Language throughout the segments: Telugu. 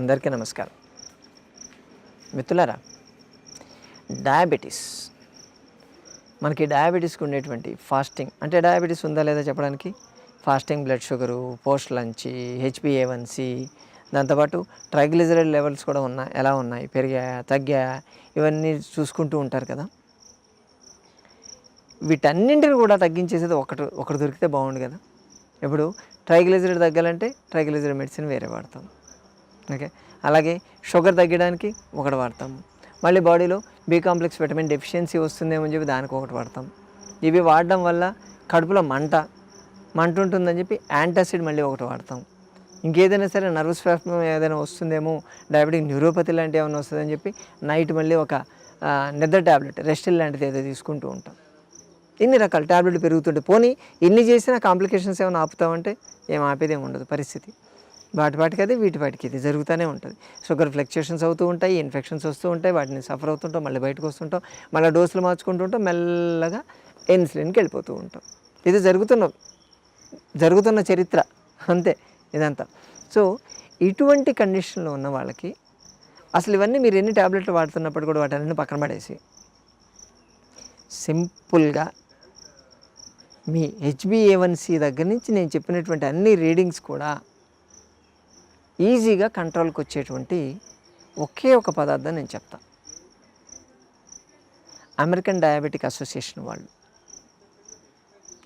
అందరికీ నమస్కారం. మిత్రులారా డయాబెటీస్ మనకి డయాబెటీస్కి ఉండేటువంటి ఫాస్టింగ్ అంటే డయాబెటీస్ ఉందా లేదా చెప్పడానికి? Fasting blood sugar post lunch H B A one C దాంతోపాటు ట్రైగ్లిజరైడ్ లెవెల్స్ కూడా ఉన్నాయి ఎలా ఉన్నాయి? పెరిగాయా? తగ్గాయా? ఇవన్నీ చూసుకుంటూ ఉంటారు కదా. వీటన్నింటిని కూడా తగ్గించేసేది ఒకటి ఒకటి దొరికితే బాగుండు కదా. ఇప్పుడు ట్రైగ్లిజరైడ్ తగ్గాలంటే ట్రైగ్లిజరైడ్ మెడిసిన్ వేరే వాడతాం. ఓకే? అలాగే షుగర్ తగ్గడానికి ఒకటి వాడతాం మళ్ళీ బాడీలో బి కాంప్లెక్స్ విటమిన్ డెఫిషియన్సీ వస్తుందేమో చెప్పి దానికి ఒకటి వాడతాం. ఇవి వాడడం వల్ల కడుపులో మంట మంట ఉంటుందని చెప్పి యాంటాసిడ్ మళ్ళీ ఒకటి వాడతాం. ఇంకేదైనా సరే నర్వస్ ప్రాబ్లం ఏదైనా వస్తుందేమో డయాబెటిక్ న్యూరోపతి లాంటివి ఏమైనా వస్తుందని చెప్పి నైట్ మళ్ళీ ఒక నిద్ర ట్యాబ్లెట్ రెస్టిల్ లాంటిది ఏదో తీసుకుంటూ ఉంటాం. ఇన్ని రకాల ట్యాబ్లెట్లు పెరుగుతుంటే పోనీ ఇన్ని చేసినా కాంప్లికేషన్స్ ఏమైనా ఆపుతామంటే ఏం ఆపేదేం ఉండదు పరిస్థితి. వాటి వాటికి అది వీటి వాటికి ఇది జరుగుతూనే ఉంటుంది. షుగర్ ఫ్లక్చుయేషన్స్ అవుతూ ఉంటాయి ఇన్ఫెక్షన్స్ వస్తూ ఉంటాయి వాటిని సఫర్ అవుతుంటాం మళ్ళీ బయటకు వస్తుంటాం మళ్ళీ డోసులు మార్చుకుంటూ ఉంటాం మెల్లగా ఇన్సులిన్కి వెళ్ళిపోతూ ఉంటాం. ఇది జరుగుతున్న జరుగుతున్న చరిత్ర. అంతే ఇదంతా. సో ఇటువంటి కండిషన్లో ఉన్న వాళ్ళకి అసలు ఇవన్నీ మీరు ఎన్ని ట్యాబ్లెట్లు వాడుతున్నప్పుడు కూడా వాటన్నీ పక్కన పడేసి సింపుల్గా మీ హెచ్బిఏవన్సీ దగ్గర నుంచి నేను చెప్పినటువంటి అన్ని రీడింగ్స్ కూడా ఈజీగా కంట్రోల్కి వచ్చేటువంటి ఒకే ఒక పదార్థం నేను చెప్తాను అమెరికన్ డయాబెటిక్ అసోసియేషన్ వాళ్ళు.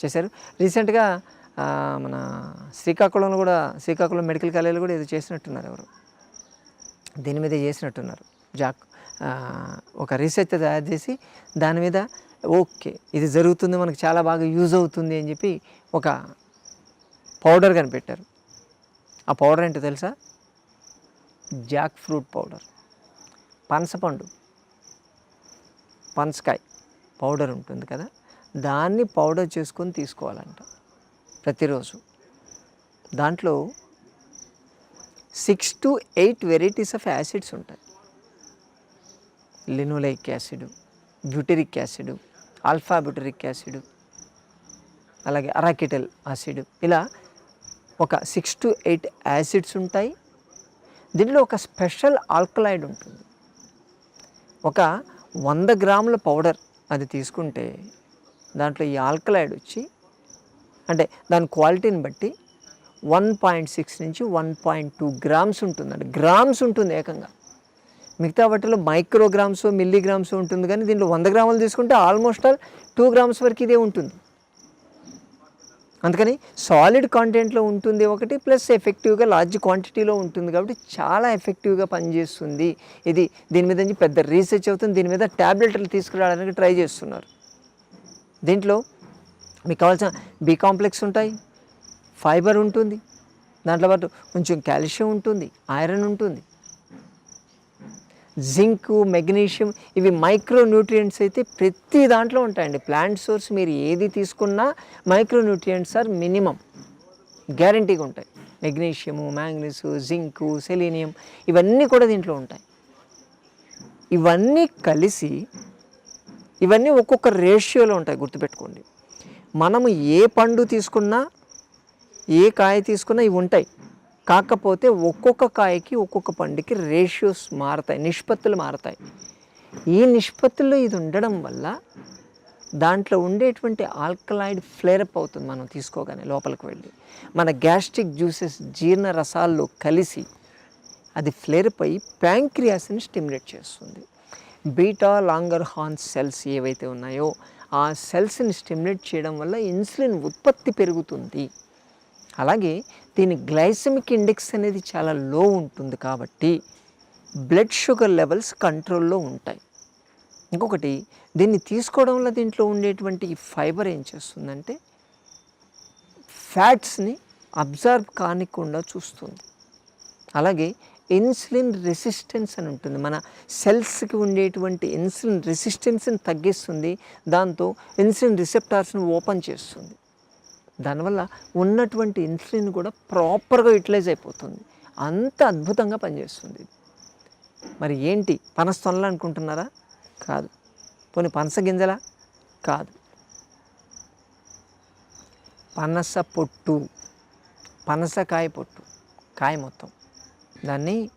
చేశారు. రీసెంట్గా మన శ్రీకాకుళంలో కూడా శ్రీకాకుళం మెడికల్ కాలేజీలో కూడా ఏదో చేసినట్టున్నారు ఎవరు. దీని మీద చేసినట్టున్నారు. జాక్ ఒక రీసెర్చ్ తయారు చేసి దాని మీద ఓకే ఇది జరుగుతుంది మనకు చాలా బాగా యూజ్ అవుతుంది అని చెప్పి ఒక పౌడర్ కనిపెట్టారు. ఆ పౌడర్ ఏంటో తెలుసా? Jackfruit powder. పనసపండు. పనసకాయ పౌడర్ ఉంటుంది కదా? దాన్ని పౌడర్ చేసుకొని తీసుకోవాలంట ప్రతిరోజు. దాంట్లో six to eight varieties of acids ఉంటాయి. Linoleic acid butyric acid alpha butyric acid అలాగే అరాకిటల్ యాసిడ్. ఇలా ఒక సిక్స్ టు ఎయిట్ యాసిడ్స్ ఉంటాయి. దీంట్లో ఒక స్పెషల్ ఆల్కలైడ్ ఉంటుంది. ఒక వంద గ్రాముల పౌడర్ అది తీసుకుంటే దాంట్లో ఈ ఆల్కలైడ్ వచ్చి అంటే దాని క్వాలిటీని బట్టి వన్ పాయింట్ సిక్స్ నుంచి వన్ పాయింట్ టూ గ్రామ్స్ ఉంటుందండి. గ్రామ్స్ ఉంటుంది ఏకంగా. మిగతా వాటిలో మైక్రోగ్రామ్స్ మిల్లీగ్రామ్స్ ఉంటుంది కానీ దీంట్లో వంద గ్రాములు తీసుకుంటే ఆల్మోస్ట్ ఆల్ టూ గ్రామ్స్ వరకు ఇదే ఉంటుంది. అందుకని సాలిడ్ కాంటెంట్లో ఉంటుంది ఒకటి ప్లస్ ఎఫెక్టివ్గా లార్జ్ క్వాంటిటీలో ఉంటుంది కాబట్టి చాలా ఎఫెక్టివ్గా పనిచేస్తుంది. ఇది దీని మీద నుంచి పెద్ద రీసెర్చ్ అవుతుంది. దీని మీద ట్యాబ్లెట్లు తీసుకురావడానికి ట్రై చేస్తున్నారు. దీంట్లో మీకు కావాల్సిన బి కాంప్లెక్స్ ఉంటాయి. ఫైబర్ ఉంటుంది. దాంట్లో పాటు కొంచెం కాల్షియం ఉంటుంది. ఐరన్ ఉంటుంది. జింక్ మెగ్నీషియం ఇవి మైక్రో న్యూట్రియంట్స్ అయితే ప్రతి దాంట్లో ఉంటాయండి. ప్లాంట్ సోర్స్ మీరు ఏది తీసుకున్నా మైక్రో న్యూట్రియంట్స్ ఆర్ మినిమం. గ్యారంటీగా ఉంటాయి. మెగ్నీషియము మ్యాంగ్నీస్ జింకు సెలీనియం ఇవన్నీ కూడా దీంట్లో ఉంటాయి. ఇవన్నీ కలిసి ఇవన్నీ ఒక్కొక్క రేషియోలో ఉంటాయి గుర్తుపెట్టుకోండి. మనము ఏ పండు తీసుకున్నా ఏ కాయ తీసుకున్నా ఇవి ఉంటాయి. కాకపోతే ఒక్కొక్క కాయకి ఒక్కొక్క పండుకి రేషియోస్ మారతాయి నిష్పత్తులు మారతాయి. ఈ నిష్పత్తుల్లో ఇది ఉండడం వల్ల దాంట్లో ఉండేటువంటి ఆల్కలాయిడ్ ఫ్లేరప్ అవుతుంది మనం తీసుకోగానే లోపలికి వెళ్ళి. మన గ్యాస్ట్రిక్ జ్యూసెస్ జీర్ణ రసాల్లో కలిసి అది ఫ్లేరప్ అయ్యి ప్యాంక్రియాస్ని స్టిమ్యులేట్ చేస్తుంది. బీటా లాంగర్ హార్న్ సెల్స్ ఏవైతే ఉన్నాయో ఆ సెల్స్ని స్టిమ్యులేట్ చేయడం వల్ల ఇన్సులిన్ ఉత్పత్తి పెరుగుతుంది. అలాగే దీని గ్లైసమిక్ ఇండెక్స్ అనేది చాలా లో ఉంటుంది కాబట్టి బ్లడ్ షుగర్ లెవెల్స్ కంట్రోల్లో ఉంటాయి. ఇంకొకటి దీన్ని తీసుకోవడం వల్ల దీంట్లో ఉండేటువంటి ఫైబర్ ఏం చేస్తుందంటే ఫ్యాట్స్ని అబ్జర్వ్ కానికుండా చూస్తుంది. అలాగే ఇన్సులిన్ రెసిస్టెన్స్ అని ఉంటుంది. మన సెల్స్కి ఉండేటువంటి ఇన్సులిన్ రెసిస్టెన్స్ని తగ్గిస్తుంది. దాంతో ఇన్సులిన్ రిసెప్టార్స్ని ఓపెన్ చేస్తుంది. దానివల్ల ఉన్నటువంటి ఇన్సులిన్ కూడా ప్రాపర్గా యూటిలైజ్ అయిపోతుంది. అంత అద్భుతంగా పనిచేస్తుంది మరి ఏంటి? పనస తొనలు అనుకుంటున్నారా? కాదు. పోనీ పనస గింజలా? కాదు. పనస పొట్టు. పనసకాయ పొట్టు. కాయ మొత్తం. దాన్ని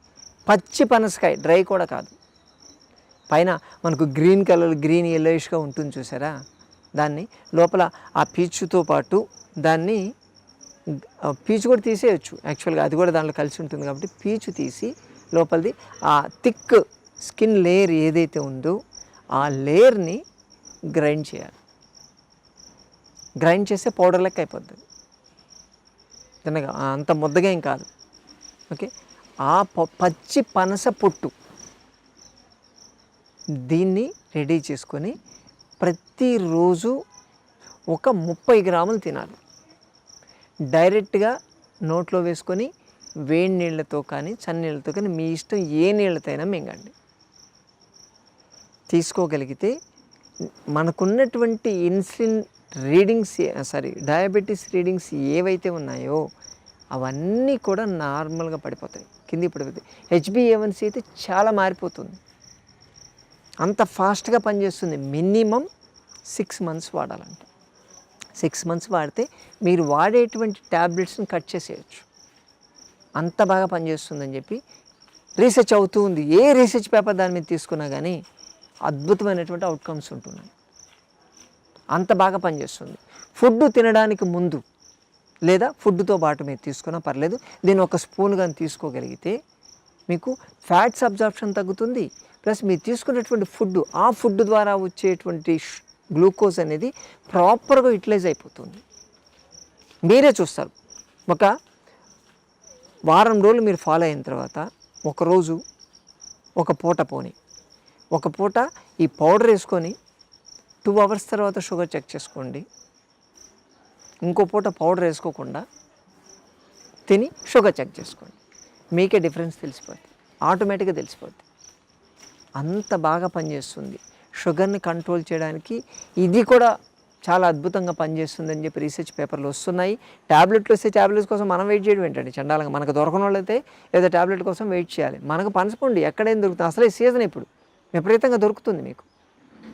పచ్చి పనసకాయ డ్రై కూడా కాదు. పైన మనకు గ్రీన్ కలర్ గ్రీన్ ఎల్లోయిష్గా ఉంటుంది చూసారా? దాన్ని లోపల ఆ పీచుతో పాటు దాన్ని ఆ పీచు కూడా తీసేయచ్చు. యాక్చువల్గా అది కూడా దాంట్లో కలిసి ఉంటుంది కాబట్టి పీచు తీసి లోపలిది ఆ థిక్ స్కిన్ లేయర్ ఏదైతే ఉందో ఆ లేయర్ని గ్రైండ్ చేయాలి. గ్రైండ్ చేస్తే పౌడర్ లెక్క అయిపోద్ది. తినగా అంత ముద్దగా ఏం కాదు. ఓకే? ఆ ప- పచ్చి పనస పొట్టు దీన్ని రెడీ చేసుకొని ప్రతిరోజు ఒక ముప్పై గ్రాములు తినాలి. డైరెక్ట్గా నోట్లో వేసుకొని వేడి నీళ్ళతో కానీ చన్నీళ్ళతో కానీ మీ ఇష్టం ఏ నీళ్ళతో అయినా మింగండి. తీసుకోగలిగితే మనకున్నటువంటి insulin readings sorry diabetes readings ఏవైతే ఉన్నాయో అవన్నీ కూడా నార్మల్గా పడిపోతాయి. కిందికి పడిపోతాయి. హెచ్బిఏవన్సీ అయితే చాలా మారిపోతుంది. అంత ఫాస్ట్గా పనిచేస్తుంది. మినిమం సిక్స్ మంత్స్ వాడాలంట. సిక్స్ మంత్స్ వాడితే మీరు వాడేటువంటి ట్యాబ్లెట్స్ని కట్ చేసేయచ్చు. అంత బాగా పనిచేస్తుందని చెప్పి రీసెర్చ్ అవుతూ ఉంది. ఏ రీసెర్చ్ పేపర్ దాని మీద తీసుకున్నా కానీ అద్భుతమైనటువంటి అవుట్కమ్స్ ఉంటున్నాయి. అంత బాగా పనిచేస్తుంది. ఫుడ్ తినడానికి ముందు లేదా ఫుడ్తో పాటు మీరు తీసుకున్నా పర్లేదు. దీన్ని ఒక స్పూన్ కానీ తీసుకోగలిగితే మీకు ఫ్యాట్స్ అబ్జార్ప్షన్ తగ్గుతుంది. ప్లస్ మీరు తీసుకున్నటువంటి ఫుడ్ ఆ ఫుడ్ ద్వారా వచ్చేటువంటి గ్లూకోజ్ అనేది ప్రాపర్గా యూటిలైజ్ అయిపోతుంది. మీరే చూస్తారు. ఒక వారం రోజులు మీరు ఫాలో అయిన తర్వాత ఒకరోజు ఒక పూట పోని. ఒక పూట ఈ పౌడర్ వేసుకొని టూ అవర్స్ తర్వాత షుగర్ చెక్ చేసుకోండి. ఇంకో పూట పౌడర్ వేసుకోకుండా తిని షుగర్ చెక్ చేసుకోండి. మీకే డిఫరెన్స్ తెలిసిపోద్ది. ఆటోమేటిక్గా తెలిసిపోద్ది. అంత బాగా పనిచేస్తుంది. షుగర్ని కంట్రోల్ చేయడానికి ఇది కూడా చాలా అద్భుతంగా పనిచేస్తుందని చెప్పి రీసెర్చ్ పేపర్లు వస్తున్నాయి. ట్యాబ్లెట్లు వస్తే ట్యాబ్లెట్స్ కోసం మనం వెయిట్ చేయడం ఏంటండి? చండాలంగా మనకు దొరకని వాళ్ళైతే ఏదో ట్యాబ్లెట్ కోసం వెయిట్ చేయాలి. మనకు పనసపండి ఎక్కడేం దొరుకుతుంది. అసలే సీజన్ ఇప్పుడు. విపరీతంగా దొరుకుతుంది మీకు.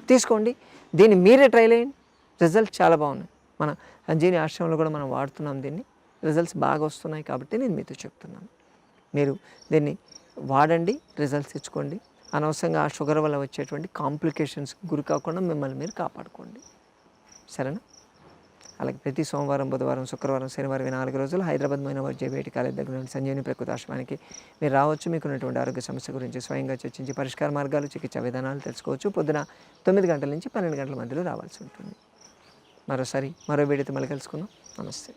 తీసుకోండి. దీన్ని మీరే ట్రై చేయండి. రిజల్ట్స్ చాలా బాగున్నాయి. మన సంజీని ఆశ్రమంలో కూడా మనం వాడుతున్నాం దీన్ని. రిజల్ట్స్ బాగా వస్తున్నాయి కాబట్టి నేను మీతో చెప్తున్నాను. మీరు దీన్ని వాడండి. రిజల్ట్స్ ఇచ్చుకోండి అనవసరంగా ఆ షుగర్ వల్ల వచ్చేటువంటి కాంప్లికేషన్స్ గురి కాకుండా మిమ్మల్ని మీరు కాపాడుకోండి. సరేనా? అలాగే ప్రతి సోమవారం బుధవారం శుక్రవారం శనివారం నాలుగు రోజులు హైదరాబాద్ మైనవర్ జేబేటి కాలేజ్ దగ్గర నుండి సంజీవని ప్రకృతి ఆశ్రమానికి మీరు రావచ్చు. మీకున్నటువంటి ఆరోగ్య సమస్య గురించి స్వయంగా చర్చించి పరిష్కార మార్గాలు చికిత్స విధానాలు తెలుసుకోవచ్చు. పొద్దున తొమ్మిది గంటల నుంచి పన్నెండు గంటల మధ్యలో రావాల్సి ఉంటుంది. మరోసారి మరో వీడియోతో మళ్ళీ కలుసుకుందాం. నమస్తే.